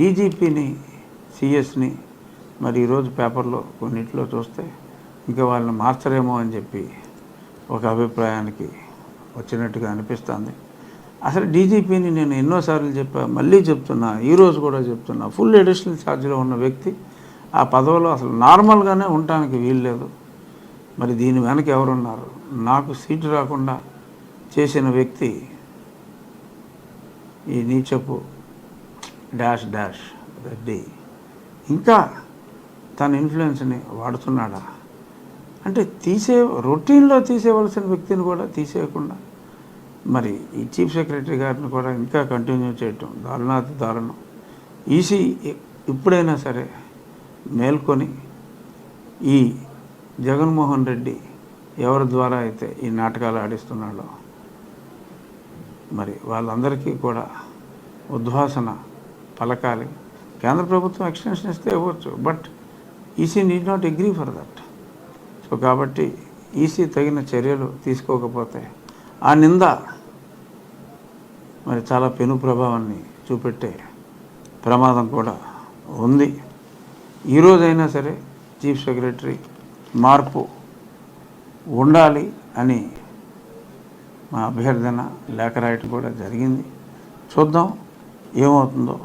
డీజీపీని సిఎస్ని మరి ఈరోజు పేపర్లో కొన్నిట్లో చూస్తే ఇంకా వాళ్ళని మార్చరేమో అని చెప్పి ఒక అభిప్రాయానికి వచ్చినట్టుగా అనిపిస్తుంది. అసలు డీజీపీని నేను ఎన్నోసార్లు చెప్పా మళ్ళీ చెప్తున్నా ఈరోజు కూడా చెప్తున్నా ఫుల్ అడిషనల్ ఛార్జ్లో ఉన్న వ్యక్తి ఆ పదవిలో అసలు నార్మల్గానే ఉండటానికి వీల్లేదు. మరి దీని వెనక ఎవరున్నారు? నాకు సీటు రాకుండా చేసిన వ్యక్తి ఈ నీచపు డాష్ డాష్ రెడ్డి. ఇంకా తన ఇన్ఫ్లుయెన్స్ని వాడుతున్నాడా? అంటే తీసే రొటీన్లో తీసేవలసిన వ్యక్తిని కూడా తీసేయకుండా. మరి ఈ చీఫ్ సెక్రటరీ గారిని కూడా ఇంకా కంటిన్యూ చేయటం దారుణాతి దారుణం. ఈసీ ఇప్పుడైనా సరే మేల్కొని ఈ జగన్మోహన్ రెడ్డి ఎవరి ద్వారా అయితే ఈ నాటకాలు ఆడిస్తున్నాడో మరి వాళ్ళందరికీ కూడా ఉద్వాసన పలకాలి. కేంద్ర ప్రభుత్వం ఎక్స్టెన్షన్ ఇస్తే ఇవ్వచ్చు but EC need not agree for that so కాబట్టి ఈసీ తగిన చర్యలు తీసుకోకపోతే ఆ నింద మరి చాలా పెను ప్రభావాన్ని చూపెట్టే ప్రమాదం కూడా ఉంది. ఈరోజైనా సరే చీఫ్ సెక్రటరీ మార్పు ఉండాలి అని మా అభ్యర్థన లేఖ రాయటం కూడా జరిగింది. చూద్దాం ఏమవుతుందో.